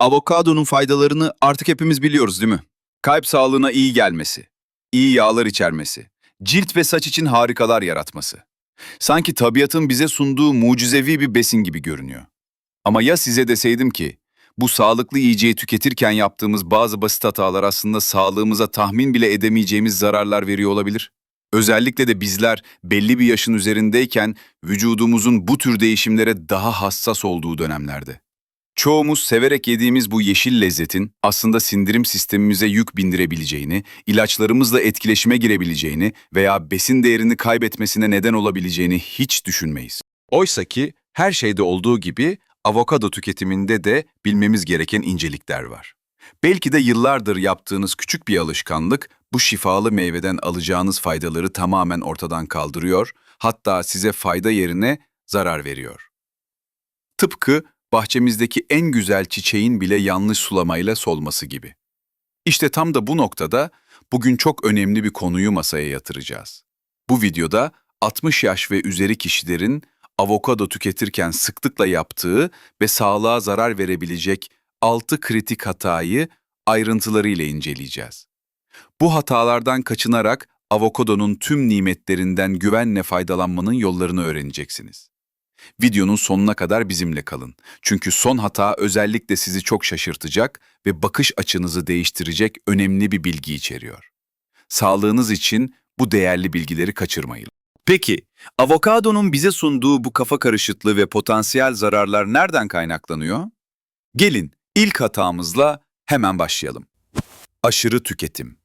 Avokadonun faydalarını artık hepimiz biliyoruz değil mi? Kalp sağlığına iyi gelmesi, iyi yağlar içermesi, cilt ve saç için harikalar yaratması. Sanki tabiatın bize sunduğu mucizevi bir besin gibi görünüyor. Ama ya size deseydim ki, bu sağlıklı yiyeceği tüketirken yaptığımız bazı basit hatalar aslında sağlığımıza tahmin bile edemeyeceğimiz zararlar veriyor olabilir? Özellikle de bizler belli bir yaşın üzerindeyken vücudumuzun bu tür değişimlere daha hassas olduğu dönemlerde. Çoğumuz severek yediğimiz bu yeşil lezzetin aslında sindirim sistemimize yük bindirebileceğini, ilaçlarımızla etkileşime girebileceğini veya besin değerini kaybetmesine neden olabileceğini hiç düşünmeyiz. Oysa ki her şeyde olduğu gibi avokado tüketiminde de bilmemiz gereken incelikler var. Belki de yıllardır yaptığınız küçük bir alışkanlık bu şifalı meyveden alacağınız faydaları tamamen ortadan kaldırıyor, hatta size fayda yerine zarar veriyor. Tıpkı bahçemizdeki en güzel çiçeğin bile yanlış sulamayla solması gibi. İşte tam da bu noktada bugün çok önemli bir konuyu masaya yatıracağız. Bu videoda 60 yaş ve üzeri kişilerin avokado tüketirken sıklıkla yaptığı ve sağlığa zarar verebilecek 6 kritik hatayı ayrıntılarıyla inceleyeceğiz. Bu hatalardan kaçınarak avokadonun tüm nimetlerinden güvenle faydalanmanın yollarını öğreneceksiniz. Videonun sonuna kadar bizimle kalın. Çünkü son hata özellikle sizi çok şaşırtacak ve bakış açınızı değiştirecek önemli bir bilgi içeriyor. Sağlığınız için bu değerli bilgileri kaçırmayın. Peki, avokadonun bize sunduğu bu kafa karışıklığı ve potansiyel zararlar nereden kaynaklanıyor? Gelin ilk hatamızla hemen başlayalım. Aşırı tüketim.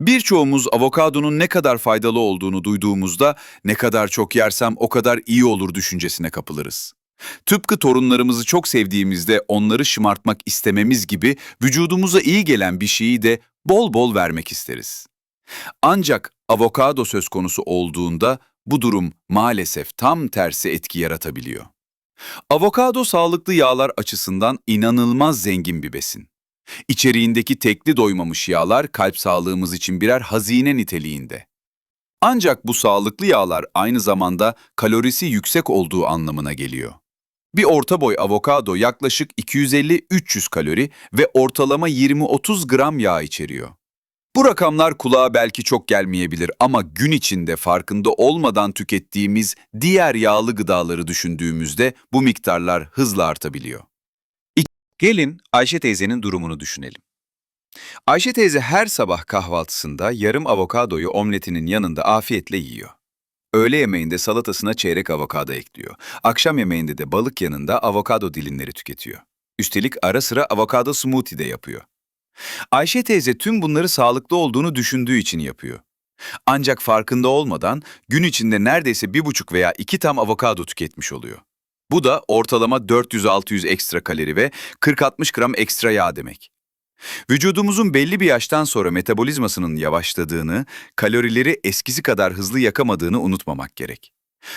Birçoğumuz avokadonun ne kadar faydalı olduğunu duyduğumuzda ne kadar çok yersem o kadar iyi olur düşüncesine kapılırız. Tıpkı torunlarımızı çok sevdiğimizde onları şımartmak istememiz gibi vücudumuza iyi gelen bir şeyi de bol bol vermek isteriz. Ancak avokado söz konusu olduğunda bu durum maalesef tam tersi etki yaratabiliyor. Avokado sağlıklı yağlar açısından inanılmaz zengin bir besin. İçeriğindeki tekli doymamış yağlar kalp sağlığımız için birer hazine niteliğinde. Ancak bu sağlıklı yağlar aynı zamanda kalorisi yüksek olduğu anlamına geliyor. Bir orta boy avokado yaklaşık 250-300 kalori ve ortalama 20-30 gram yağ içeriyor. Bu rakamlar kulağa belki çok gelmeyebilir ama gün içinde farkında olmadan tükettiğimiz diğer yağlı gıdaları düşündüğümüzde bu miktarlar hızla artabiliyor. Gelin Ayşe teyzenin durumunu düşünelim. Ayşe teyze her sabah kahvaltısında yarım avokadoyu omletinin yanında afiyetle yiyor. Öğle yemeğinde salatasına çeyrek avokado ekliyor. Akşam yemeğinde de balık yanında avokado dilimleri tüketiyor. Üstelik ara sıra avokado smoothie de yapıyor. Ayşe teyze tüm bunları sağlıklı olduğunu düşündüğü için yapıyor. Ancak farkında olmadan gün içinde neredeyse bir buçuk veya iki tam avokado tüketmiş oluyor. Bu da ortalama 400-600 ekstra kalori ve 40-60 gram ekstra yağ demek. Vücudumuzun belli bir yaştan sonra metabolizmasının yavaşladığını, kalorileri eskisi kadar hızlı yakamadığını unutmamak gerek.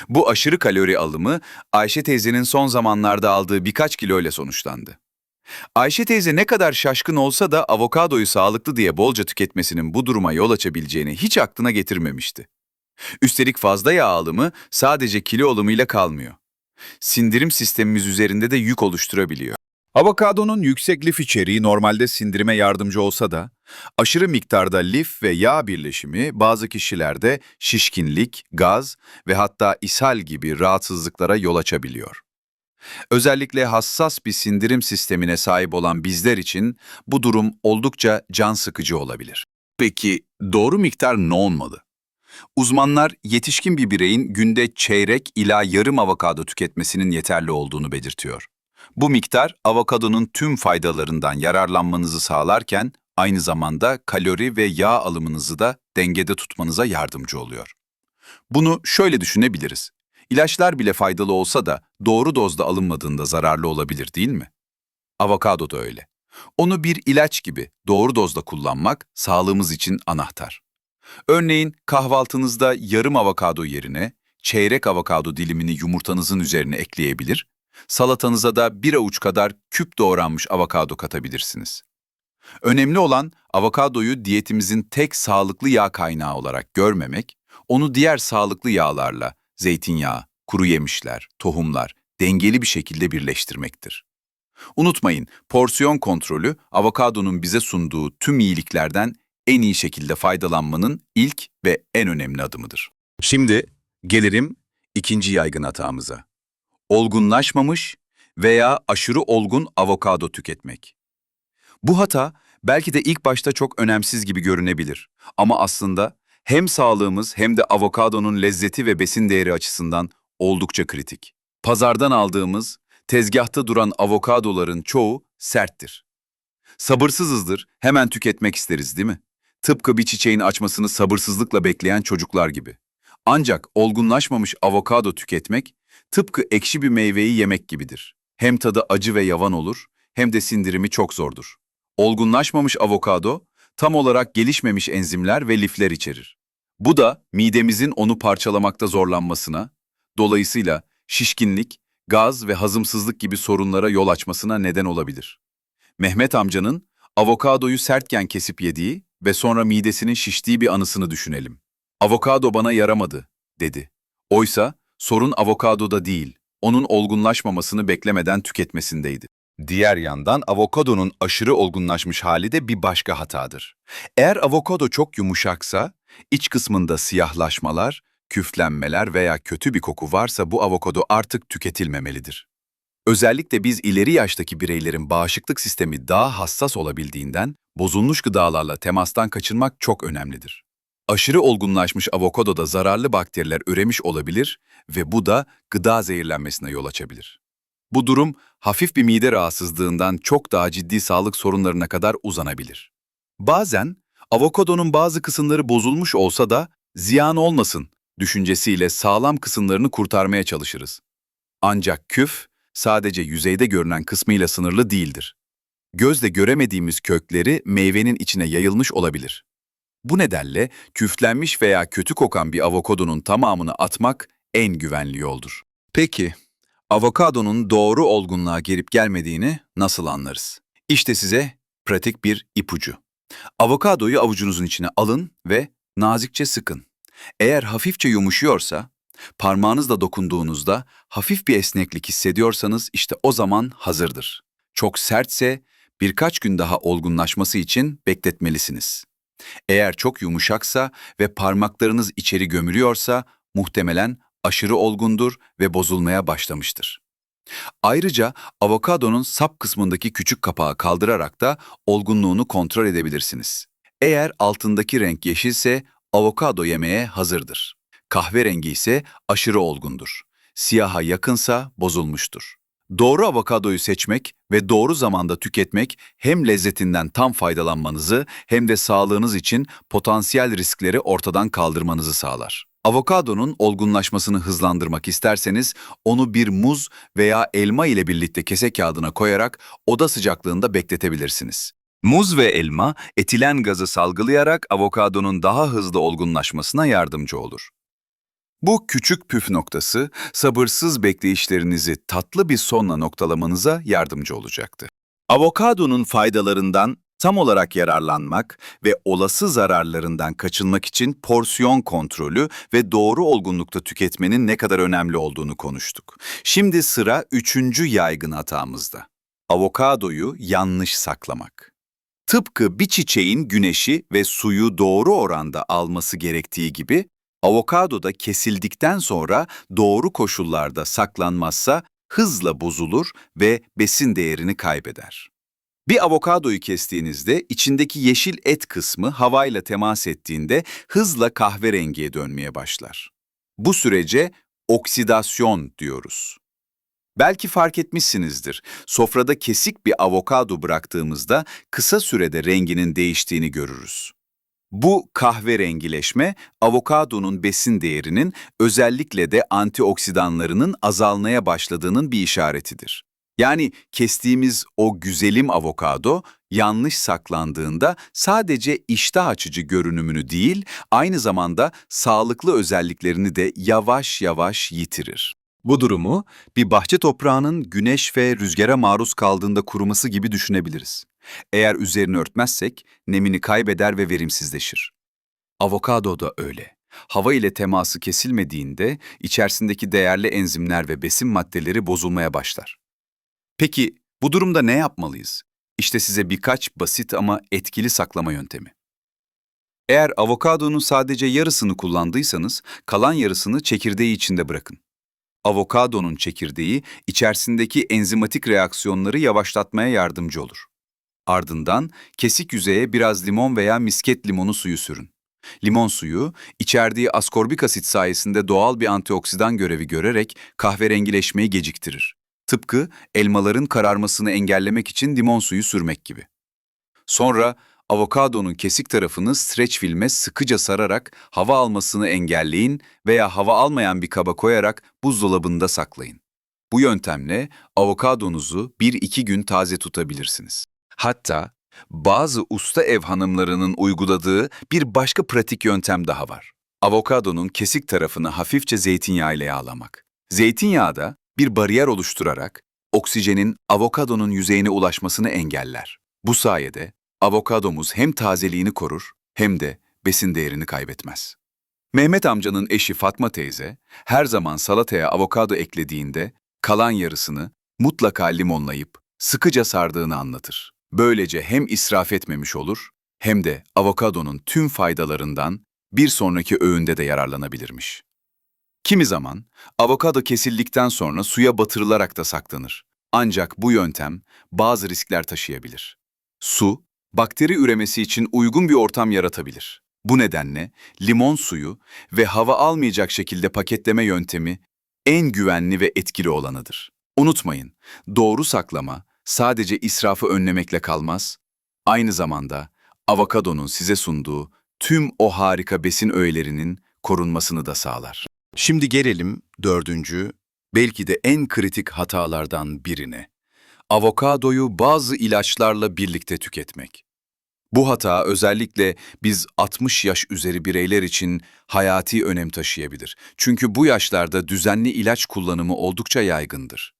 Bu aşırı kalori alımı Ayşe teyzenin son zamanlarda aldığı birkaç kilo ile sonuçlandı. Ayşe teyze ne kadar şaşkın olsa da avokadoyu sağlıklı diye bolca tüketmesinin bu duruma yol açabileceğini hiç aklına getirmemişti. Üstelik fazla yağ alımı sadece kilo alımıyla kalmıyor sindirim sistemimiz üzerinde de yük oluşturabiliyor. Avokadonun yüksek lif içeriği normalde sindirime yardımcı olsa da, aşırı miktarda lif ve yağ birleşimi bazı kişilerde şişkinlik, gaz ve hatta ishal gibi rahatsızlıklara yol açabiliyor. Özellikle hassas bir sindirim sistemine sahip olan bizler için bu durum oldukça can sıkıcı olabilir. Peki doğru miktar ne olmalı? Uzmanlar yetişkin bir bireyin günde çeyrek ila yarım avokado tüketmesinin yeterli olduğunu belirtiyor. Bu miktar avokadonun tüm faydalarından yararlanmanızı sağlarken aynı zamanda kalori ve yağ alımınızı da dengede tutmanıza yardımcı oluyor. Bunu şöyle düşünebiliriz. İlaçlar bile faydalı olsa da doğru dozda alınmadığında zararlı olabilir değil mi? Avokado da öyle. Onu bir ilaç gibi doğru dozda kullanmak sağlığımız için anahtar. Örneğin kahvaltınızda yarım avokado yerine çeyrek avokado dilimini yumurtanızın üzerine ekleyebilir, salatanıza da bir avuç kadar küp doğranmış avokado katabilirsiniz. Önemli olan avokadoyu diyetimizin tek sağlıklı yağ kaynağı olarak görmemek, onu diğer sağlıklı yağlarla, zeytinyağı, kuru yemişler, tohumlar, dengeli bir şekilde birleştirmektir. Unutmayın, porsiyon kontrolü avokadonun bize sunduğu tüm iyiliklerden en iyi şekilde faydalanmanın ilk ve en önemli adımıdır. Şimdi gelirim ikinci yaygın hatamıza. Olgunlaşmamış veya aşırı olgun avokado tüketmek. Bu hata belki de ilk başta çok önemsiz gibi görünebilir ama aslında hem sağlığımız hem de avokadonun lezzeti ve besin değeri açısından oldukça kritik. Pazardan aldığımız, tezgahta duran avokadoların çoğu serttir. Sabırsızızdır, hemen tüketmek isteriz değil mi? Tıpkı bir çiçeğin açmasını sabırsızlıkla bekleyen çocuklar gibi. Ancak olgunlaşmamış avokado tüketmek, tıpkı ekşi bir meyveyi yemek gibidir. Hem tadı acı ve yavan olur, hem de sindirimi çok zordur. Olgunlaşmamış avokado, tam olarak gelişmemiş enzimler ve lifler içerir. Bu da midemizin onu parçalamakta zorlanmasına, dolayısıyla şişkinlik, gaz ve hazımsızlık gibi sorunlara yol açmasına neden olabilir. Mehmet amcanın avokadoyu sertken kesip yediği ve sonra midesinin şiştiği bir anısını düşünelim. Avokado bana yaramadı, dedi. Oysa sorun avokadoda değil, onun olgunlaşmamasını beklemeden tüketmesindeydi. Diğer yandan avokadonun aşırı olgunlaşmış hali de bir başka hatadır. Eğer avokado çok yumuşaksa, iç kısmında siyahlaşmalar, küflenmeler veya kötü bir koku varsa bu avokado artık tüketilmemelidir. Özellikle biz ileri yaştaki bireylerin bağışıklık sistemi daha hassas olabildiğinden bozulmuş gıdalarla temastan kaçınmak çok önemlidir. Aşırı olgunlaşmış avokadoda zararlı bakteriler üremiş olabilir ve bu da gıda zehirlenmesine yol açabilir. Bu durum hafif bir mide rahatsızlığından çok daha ciddi sağlık sorunlarına kadar uzanabilir. Bazen avokadonun bazı kısımları bozulmuş olsa da ziyan olmasın düşüncesiyle sağlam kısımlarını kurtarmaya çalışırız. Ancak küf sadece yüzeyde görünen kısmıyla sınırlı değildir. Gözle göremediğimiz kökleri meyvenin içine yayılmış olabilir. Bu nedenle küflenmiş veya kötü kokan bir avokadonun tamamını atmak en güvenli yoldur. Peki, avokadonun doğru olgunluğa gelip gelmediğini nasıl anlarız? İşte size pratik bir ipucu. Avokadoyu avucunuzun içine alın ve nazikçe sıkın. Eğer hafifçe yumuşuyorsa, parmağınızla dokunduğunuzda hafif bir esneklik hissediyorsanız işte o zaman hazırdır. Çok sertse birkaç gün daha olgunlaşması için bekletmelisiniz. Eğer çok yumuşaksa ve parmaklarınız içeri gömülüyorsa muhtemelen aşırı olgundur ve bozulmaya başlamıştır. Ayrıca avokadonun sap kısmındaki küçük kapağı kaldırarak da olgunluğunu kontrol edebilirsiniz. Eğer altındaki renk yeşilse avokado yemeye hazırdır. Kahverengi ise aşırı olgundur. Siyaha yakınsa bozulmuştur. Doğru avokadoyu seçmek ve doğru zamanda tüketmek hem lezzetinden tam faydalanmanızı hem de sağlığınız için potansiyel riskleri ortadan kaldırmanızı sağlar. Avokadonun olgunlaşmasını hızlandırmak isterseniz onu bir muz veya elma ile birlikte kese kağıdına koyarak oda sıcaklığında bekletebilirsiniz. Muz ve elma etilen gazı salgılayarak avokadonun daha hızlı olgunlaşmasına yardımcı olur. Bu küçük püf noktası sabırsız bekleyişlerinizi tatlı bir sonla noktalamanıza yardımcı olacaktı. Avokadonun faydalarından tam olarak yararlanmak ve olası zararlarından kaçınmak için porsiyon kontrolü ve doğru olgunlukta tüketmenin ne kadar önemli olduğunu konuştuk. Şimdi sıra üçüncü yaygın hatamızda. Avokadoyu yanlış saklamak. Tıpkı bir çiçeğin güneşi ve suyu doğru oranda alması gerektiği gibi, avokado da kesildikten sonra doğru koşullarda saklanmazsa hızla bozulur ve besin değerini kaybeder. Bir avokadoyu kestiğinizde içindeki yeşil et kısmı havayla temas ettiğinde hızla kahverengiye dönmeye başlar. Bu sürece oksidasyon diyoruz. Belki fark etmişsinizdir. Sofrada kesik bir avokado bıraktığımızda kısa sürede renginin değiştiğini görürüz. Bu kahverengileşme avokadonun besin değerinin özellikle de antioksidanlarının azalmaya başladığının bir işaretidir. Yani kestiğimiz o güzelim avokado yanlış saklandığında sadece iştah açıcı görünümünü değil, aynı zamanda sağlıklı özelliklerini de yavaş yavaş yitirir. Bu durumu bir bahçe toprağının güneş ve rüzgara maruz kaldığında kuruması gibi düşünebiliriz. Eğer üzerini örtmezsek nemini kaybeder ve verimsizleşir. Avokado da öyle. Hava ile teması kesilmediğinde içerisindeki değerli enzimler ve besin maddeleri bozulmaya başlar. Peki Bu durumda ne yapmalıyız? İşte size birkaç basit ama etkili saklama yöntemi. Eğer avokadonun sadece yarısını kullandıysanız, kalan yarısını çekirdeği içinde bırakın. Avokadonun çekirdeği içerisindeki enzimatik reaksiyonları yavaşlatmaya yardımcı olur. Ardından kesik yüzeye biraz limon veya misket limonu suyu sürün. Limon suyu, içerdiği askorbik asit sayesinde doğal bir antioksidan görevi görerek kahverengileşmeyi geciktirir. Tıpkı elmaların kararmasını engellemek için limon suyu sürmek gibi. Sonra avokadonun kesik tarafını streç filme sıkıca sararak hava almasını engelleyin veya hava almayan bir kaba koyarak buzdolabında saklayın. Bu yöntemle avokadonuzu 1-2 gün taze tutabilirsiniz. Hatta bazı usta ev hanımlarının uyguladığı bir başka pratik yöntem daha var. Avokadonun kesik tarafını hafifçe zeytinyağı ile yağlamak. Zeytinyağı da bir bariyer oluşturarak oksijenin avokadonun yüzeyine ulaşmasını engeller. Bu sayede avokadomuz hem tazeliğini korur hem de besin değerini kaybetmez. Mehmet amcanın eşi Fatma teyze her zaman salataya avokado eklediğinde kalan yarısını mutlaka limonlayıp sıkıca sardığını anlatır. Böylece hem israf etmemiş olur hem de avokadonun tüm faydalarından bir sonraki öğünde de yararlanabilirmiş. Kimi zaman avokado kesildikten sonra suya batırılarak da saklanır. Ancak bu yöntem bazı riskler taşıyabilir. Su, bakteri üremesi için uygun bir ortam yaratabilir. Bu nedenle limon suyu ve hava almayacak şekilde paketleme yöntemi en güvenli ve etkili olanıdır. Unutmayın, doğru saklama sadece israfı önlemekle kalmaz, aynı zamanda avokadonun size sunduğu tüm o harika besin öğelerinin korunmasını da sağlar. Şimdi gelelim dördüncü, belki de en kritik hatalardan birine. Avokadoyu bazı ilaçlarla birlikte tüketmek. Bu hata özellikle biz 60 yaş üzeri bireyler için hayati önem taşıyabilir. Çünkü bu yaşlarda düzenli ilaç kullanımı oldukça yaygındır.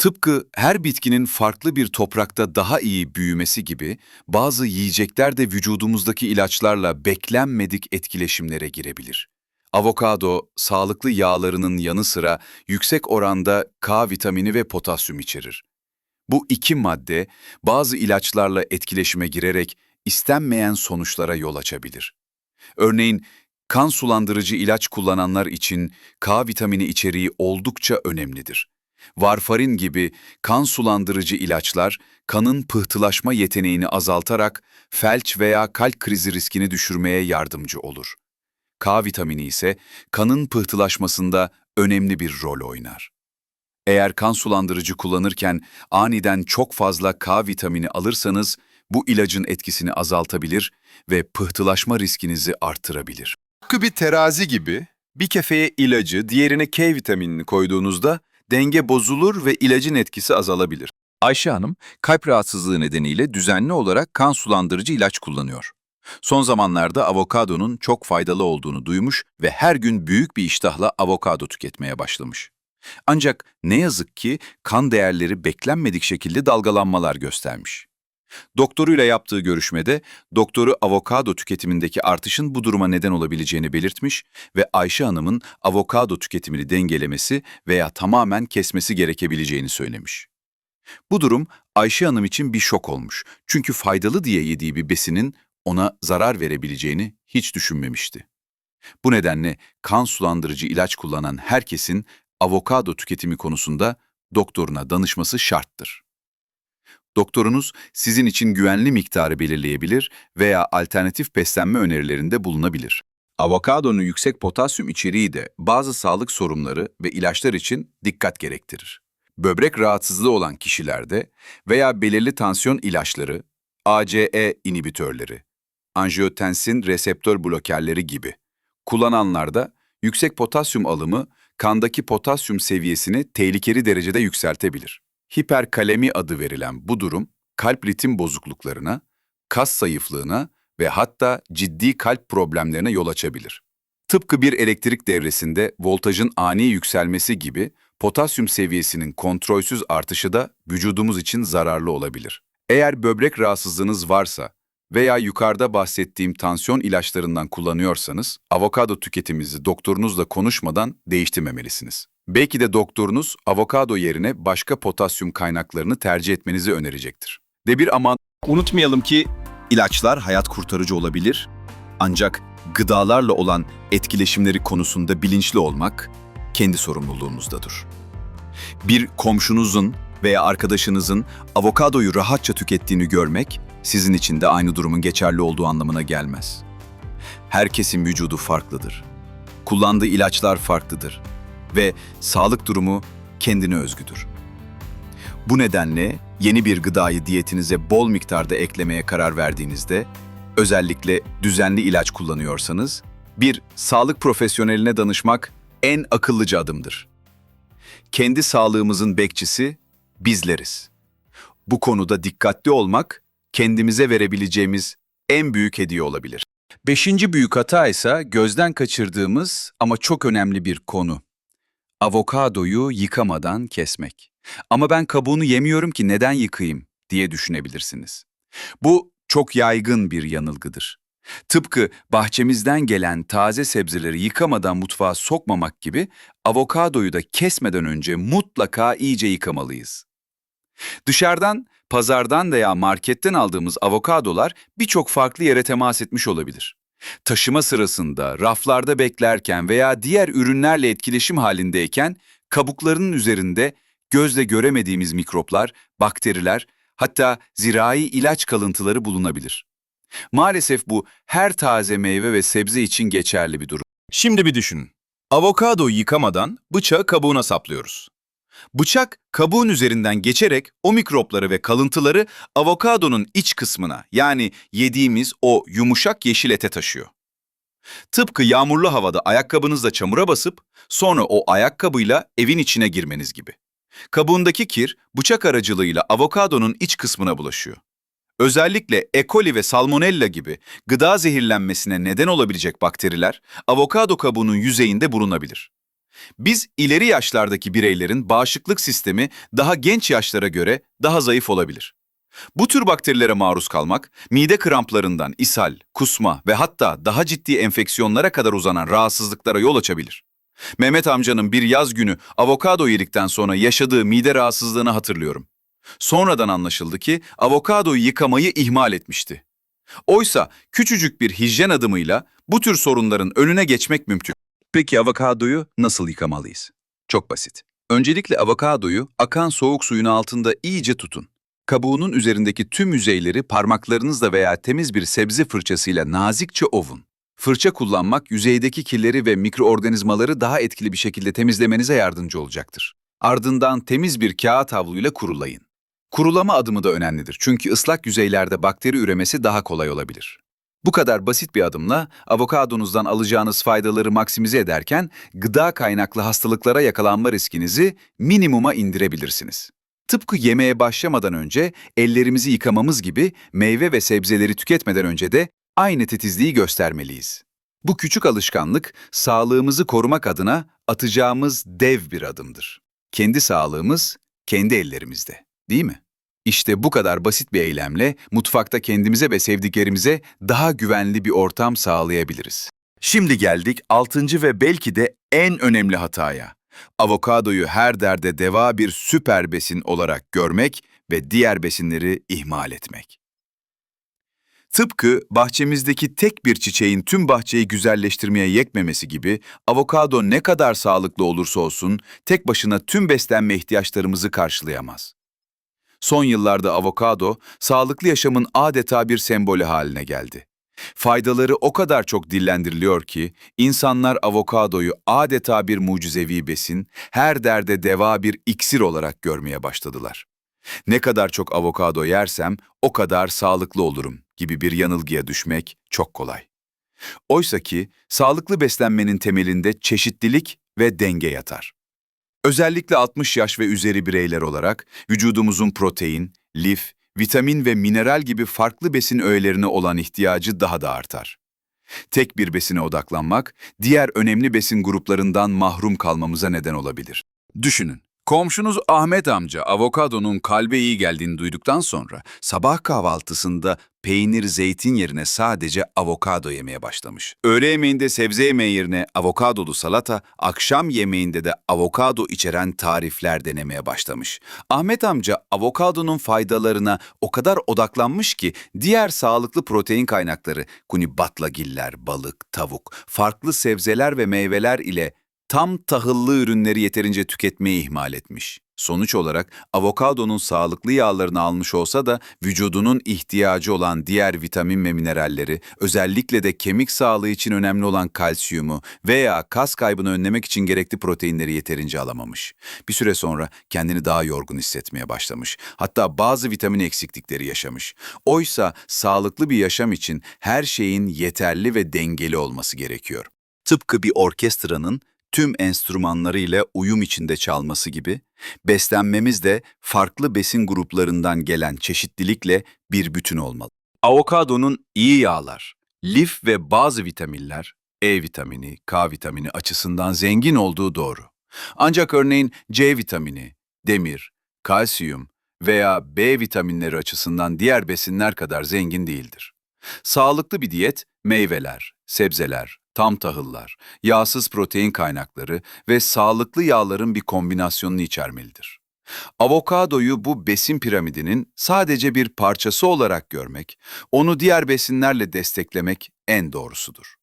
Tıpkı her bitkinin farklı bir toprakta daha iyi büyümesi gibi bazı yiyecekler de vücudumuzdaki ilaçlarla beklenmedik etkileşimlere girebilir. Avokado, sağlıklı yağlarının yanı sıra yüksek oranda K vitamini ve potasyum içerir. Bu iki madde bazı ilaçlarla etkileşime girerek istenmeyen sonuçlara yol açabilir. Örneğin kan sulandırıcı ilaç kullananlar için K vitamini içeriği oldukça önemlidir. Varfarin gibi kan sulandırıcı ilaçlar kanın pıhtılaşma yeteneğini azaltarak felç veya kalp krizi riskini düşürmeye yardımcı olur. K vitamini ise kanın pıhtılaşmasında önemli bir rol oynar. Eğer kan sulandırıcı kullanırken aniden çok fazla K vitamini alırsanız bu ilacın etkisini azaltabilir ve pıhtılaşma riskinizi arttırabilir. Tıpkı bir terazi gibi bir kefeye ilacı, diğerine K vitaminini koyduğunuzda denge bozulur ve ilacın etkisi azalabilir. Ayşe Hanım, kalp rahatsızlığı nedeniyle düzenli olarak kan sulandırıcı ilaç kullanıyor. Son zamanlarda avokadonun çok faydalı olduğunu duymuş ve her gün büyük bir iştahla avokado tüketmeye başlamış. Ancak ne yazık ki kan değerleri beklenmedik şekilde dalgalanmalar göstermiş. Doktoruyla yaptığı görüşmede doktoru avokado tüketimindeki artışın bu duruma neden olabileceğini belirtmiş ve Ayşe Hanım'ın avokado tüketimini dengelemesi veya tamamen kesmesi gerekebileceğini söylemiş. Bu durum Ayşe Hanım için bir şok olmuş. Çünkü faydalı diye yediği bir besinin ona zarar verebileceğini hiç düşünmemişti. Bu nedenle kan sulandırıcı ilaç kullanan herkesin avokado tüketimi konusunda doktoruna danışması şarttır. Doktorunuz sizin için güvenli miktarı belirleyebilir veya alternatif beslenme önerilerinde bulunabilir. Avokadonun yüksek potasyum içeriği de bazı sağlık sorunları ve ilaçlar için dikkat gerektirir. Böbrek rahatsızlığı olan kişilerde veya belirli tansiyon ilaçları, ACE inhibitörleri, angiotensin reseptör blokerleri gibi kullananlarda yüksek potasyum alımı kandaki potasyum seviyesini tehlikeli derecede yükseltebilir. Hiperkalemi adı verilen bu durum kalp ritim bozukluklarına, kas zayıflığına ve hatta ciddi kalp problemlerine yol açabilir. Tıpkı bir elektrik devresinde voltajın ani yükselmesi gibi potasyum seviyesinin kontrolsüz artışı da vücudumuz için zararlı olabilir. Eğer böbrek rahatsızlığınız varsa veya yukarıda bahsettiğim tansiyon ilaçlarından kullanıyorsanız, avokado tüketiminizi doktorunuzla konuşmadan değiştirmemelisiniz. Belki de doktorunuz avokado yerine başka potasyum kaynaklarını tercih etmenizi önerecektir. De bir aman Unutmayalım ki ilaçlar hayat kurtarıcı olabilir. Ancak gıdalarla olan etkileşimleri konusunda bilinçli olmak kendi sorumluluğunuzdadır. Bir komşunuzun veya arkadaşınızın avokadoyu rahatça tükettiğini görmek sizin için de aynı durumun geçerli olduğu anlamına gelmez. Herkesin vücudu farklıdır. Kullandığı ilaçlar farklıdır ve sağlık durumu kendine özgüdür. Bu nedenle yeni bir gıdayı diyetinize bol miktarda eklemeye karar verdiğinizde, özellikle düzenli ilaç kullanıyorsanız, bir sağlık profesyoneline danışmak en akıllıca adımdır. Kendi sağlığımızın bekçisi bizleriz. Bu konuda dikkatli olmak, kendimize verebileceğimiz en büyük hediye olabilir. Beşinci büyük hata ise gözden kaçırdığımız ama çok önemli bir konu. Avokadoyu yıkamadan kesmek. Ama ben kabuğunu yemiyorum ki neden yıkayayım diye düşünebilirsiniz. Bu çok yaygın bir yanılgıdır. Tıpkı bahçemizden gelen taze sebzeleri yıkamadan mutfağa sokmamak gibi avokadoyu da kesmeden önce mutlaka iyice yıkamalıyız. Dışarıdan, pazardan veya marketten aldığımız avokadolar birçok farklı yere temas etmiş olabilir. Taşıma sırasında, raflarda beklerken veya diğer ürünlerle etkileşim halindeyken kabuklarının üzerinde gözle göremediğimiz mikroplar, bakteriler, hatta zirai ilaç kalıntıları bulunabilir. Maalesef bu her taze meyve ve sebze için geçerli bir durum. şimdi bir düşünün. Avokadoyu yıkamadan bıçağı kabuğuna saplıyoruz. Bıçak kabuğun üzerinden geçerek o mikropları ve kalıntıları avokadonun iç kısmına yani yediğimiz o yumuşak yeşil ete taşıyor. Tıpkı yağmurlu havada ayakkabınızla çamura basıp sonra o ayakkabıyla evin içine girmeniz gibi. Kabuğundaki kir bıçak aracılığıyla avokadonun iç kısmına bulaşıyor. Özellikle E. coli ve salmonella gibi gıda zehirlenmesine neden olabilecek bakteriler avokado kabuğunun yüzeyinde bulunabilir. Biz ileri yaşlardaki bireylerin bağışıklık sistemi daha genç yaşlara göre daha zayıf olabilir. Bu tür bakterilere maruz kalmak, mide kramplarından ishal, kusma ve hatta daha ciddi enfeksiyonlara kadar uzanan rahatsızlıklara yol açabilir. Mehmet amcanın bir yaz günü avokado yedikten sonra yaşadığı mide rahatsızlığını hatırlıyorum. Sonradan anlaşıldı ki avokadoyu yıkamayı ihmal etmişti. Oysa küçücük bir hijyen adımıyla bu tür sorunların önüne geçmek mümkün. Peki avokadoyu nasıl yıkamalıyız? Çok basit. Öncelikle avokadoyu akan soğuk suyun altında iyice tutun. Kabuğunun üzerindeki tüm yüzeyleri parmaklarınızla veya temiz bir sebze fırçasıyla nazikçe ovun. Fırça kullanmak yüzeydeki kirleri ve mikroorganizmaları daha etkili bir şekilde temizlemenize yardımcı olacaktır. Ardından temiz bir kağıt havluyla kurulayın. Kurulama adımı da önemlidir çünkü ıslak yüzeylerde bakteri üremesi daha kolay olabilir. Bu kadar basit bir adımla avokadonuzdan alacağınız faydaları maksimize ederken gıda kaynaklı hastalıklara yakalanma riskinizi minimuma indirebilirsiniz. Tıpkı yemeğe başlamadan önce ellerimizi yıkamamız gibi meyve ve sebzeleri tüketmeden önce de aynı titizliği göstermeliyiz. Bu küçük alışkanlık sağlığımızı korumak adına atacağımız dev bir adımdır. Kendi sağlığımız kendi ellerimizde, değil mi? İşte bu kadar basit bir eylemle mutfakta kendimize ve sevdiklerimize daha güvenli bir ortam sağlayabiliriz. Şimdi geldik altıncı ve belki de en önemli hataya. Avokadoyu her derde deva bir süper besin olarak görmek ve diğer besinleri ihmal etmek. Tıpkı bahçemizdeki tek bir çiçeğin tüm bahçeyi güzelleştirmeye yetmemesi gibi avokado ne kadar sağlıklı olursa olsun tek başına tüm beslenme ihtiyaçlarımızı karşılayamaz. Son yıllarda avokado, sağlıklı yaşamın adeta bir sembolü haline geldi. Faydaları o kadar çok dillendiriliyor ki, insanlar avokadoyu adeta bir mucizevi besin, her derde deva bir iksir olarak görmeye başladılar. Ne kadar çok avokado yersem, o kadar sağlıklı olurum gibi bir yanılgıya düşmek çok kolay. Oysa ki, sağlıklı beslenmenin temelinde çeşitlilik ve denge yatar. Özellikle 60 yaş ve üzeri bireyler olarak vücudumuzun protein, lif, vitamin ve mineral gibi farklı besin öğelerine olan ihtiyacı daha da artar. Tek bir besine odaklanmak, diğer önemli besin gruplarından mahrum kalmamıza neden olabilir. Düşünün, Komşunuz Ahmet amca avokadonun kalbe iyi geldiğini duyduktan sonra sabah kahvaltısında peynir zeytin yerine sadece avokado yemeye başlamış. Öğle yemeğinde sebze yemeği yerine avokadolu salata, akşam yemeğinde de avokado içeren tarifler denemeye başlamış. Ahmet amca avokadonun faydalarına o kadar odaklanmış ki diğer sağlıklı protein kaynakları kuni batlagiller, balık, tavuk, farklı sebzeler ve meyveler ile tam tahıllı ürünleri yeterince tüketmeyi ihmal etmiş. Sonuç olarak avokadonun sağlıklı yağlarını almış olsa da vücudunun ihtiyacı olan diğer vitamin ve mineralleri, özellikle de kemik sağlığı için önemli olan kalsiyumu veya kas kaybını önlemek için gerekli proteinleri yeterince alamamış. Bir süre sonra kendini daha yorgun hissetmeye başlamış. Hatta bazı vitamin eksiklikleri yaşamış. Oysa sağlıklı bir yaşam için her şeyin yeterli ve dengeli olması gerekiyor. Tıpkı bir orkestranın tüm enstrümanlarıyla uyum içinde çalması gibi, beslenmemiz de farklı besin gruplarından gelen çeşitlilikle bir bütün olmalı. Avokadonun iyi yağlar, lif ve bazı vitaminler, E vitamini, K vitamini açısından zengin olduğu doğru. Ancak örneğin C vitamini, demir, kalsiyum veya B vitaminleri açısından diğer besinler kadar zengin değildir. Sağlıklı bir diyet, meyveler, sebzeler, tam tahıllar, yağsız protein kaynakları ve sağlıklı yağların bir kombinasyonunu içermelidir. Avokadoyu bu besin piramidinin sadece bir parçası olarak görmek, onu diğer besinlerle desteklemek en doğrusudur.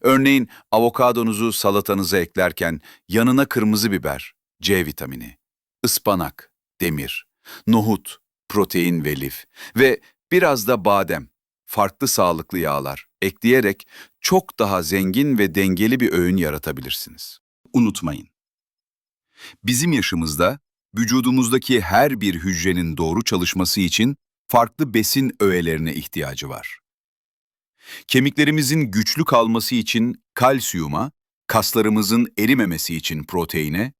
Örneğin avokadonuzu salatanıza eklerken yanına kırmızı biber, C vitamini, ıspanak, demir, nohut, protein ve lif ve biraz da badem, farklı sağlıklı yağlar ekleyerek çok daha zengin ve dengeli bir öğün yaratabilirsiniz. Unutmayın. Bizim yaşımızda vücudumuzdaki her bir hücrenin doğru çalışması için farklı besin öğelerine ihtiyacı var. Kemiklerimizin güçlü kalması için kalsiyuma, kaslarımızın erimemesi için proteine,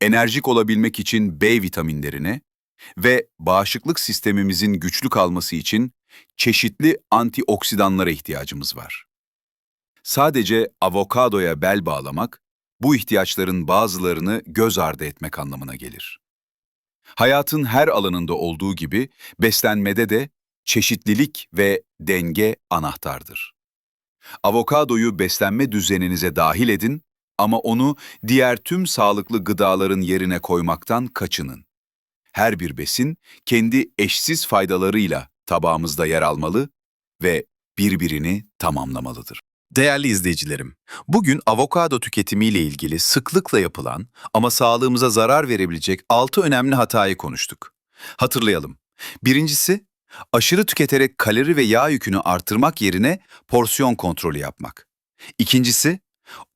enerjik olabilmek için B vitaminlerine ve bağışıklık sistemimizin güçlü kalması için çeşitli antioksidanlara ihtiyacımız var. Sadece avokadoya bel bağlamak, bu ihtiyaçların bazılarını göz ardı etmek anlamına gelir. Hayatın her alanında olduğu gibi beslenmede de çeşitlilik ve denge anahtardır. Avokadoyu beslenme düzeninize dahil edin ama onu diğer tüm sağlıklı gıdaların yerine koymaktan kaçının. Her bir besin kendi eşsiz faydalarıyla tabağımızda yer almalı ve birbirini tamamlamalıdır. Değerli izleyicilerim, bugün avokado tüketimiyle ilgili sıklıkla yapılan ama sağlığımıza zarar verebilecek 6 önemli hatayı konuştuk. Hatırlayalım. Birincisi, aşırı tüketerek kalori ve yağ yükünü artırmak yerine porsiyon kontrolü yapmak. İkincisi,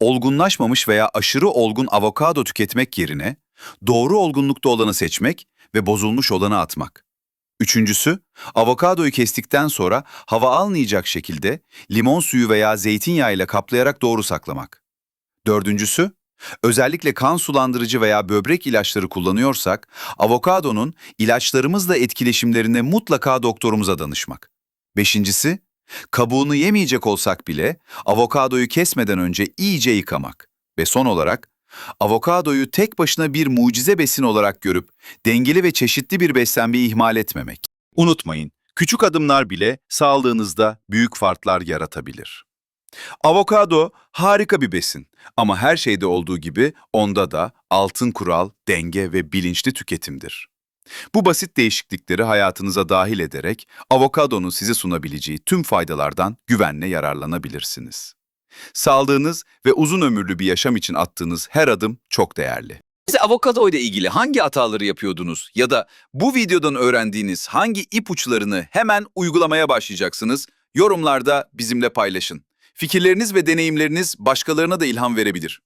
olgunlaşmamış veya aşırı olgun avokado tüketmek yerine doğru olgunlukta olanı seçmek ve bozulmuş olanı atmak. Üçüncüsü, avokadoyu kestikten sonra hava almayacak şekilde limon suyu veya zeytinyağı ile kaplayarak doğru saklamak. Dördüncüsü, özellikle kan sulandırıcı veya böbrek ilaçları kullanıyorsak, avokadonun ilaçlarımızla etkileşimlerine mutlaka doktorumuza danışmak. Beşincisi, kabuğunu yemeyecek olsak bile avokadoyu kesmeden önce iyice yıkamak. Ve son olarak, avokadoyu tek başına bir mucize besin olarak görüp dengeli ve çeşitli bir beslenmeyi ihmal etmemek. Unutmayın, küçük adımlar bile sağlığınızda büyük farklar yaratabilir. Avokado harika bir besin ama her şeyde olduğu gibi onda da altın kural, denge ve bilinçli tüketimdir. Bu basit değişiklikleri hayatınıza dahil ederek avokadonun size sunabileceği tüm faydalardan güvenle yararlanabilirsiniz. Sağlığınız ve uzun ömürlü bir yaşam için attığınız her adım çok değerli. Siz avokado ile ilgili hangi hataları yapıyordunuz ya da bu videodan öğrendiğiniz hangi ipuçlarını hemen uygulamaya başlayacaksınız? Yorumlarda bizimle paylaşın. Fikirleriniz ve deneyimleriniz başkalarına da ilham verebilir.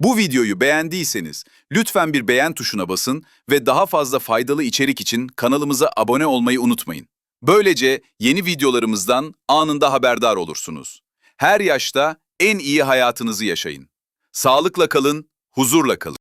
Bu videoyu beğendiyseniz lütfen bir beğen tuşuna basın ve daha fazla faydalı içerik için kanalımıza abone olmayı unutmayın. Böylece yeni videolarımızdan anında haberdar olursunuz. Her yaşta en iyi hayatınızı yaşayın. Sağlıkla kalın, huzurla kalın.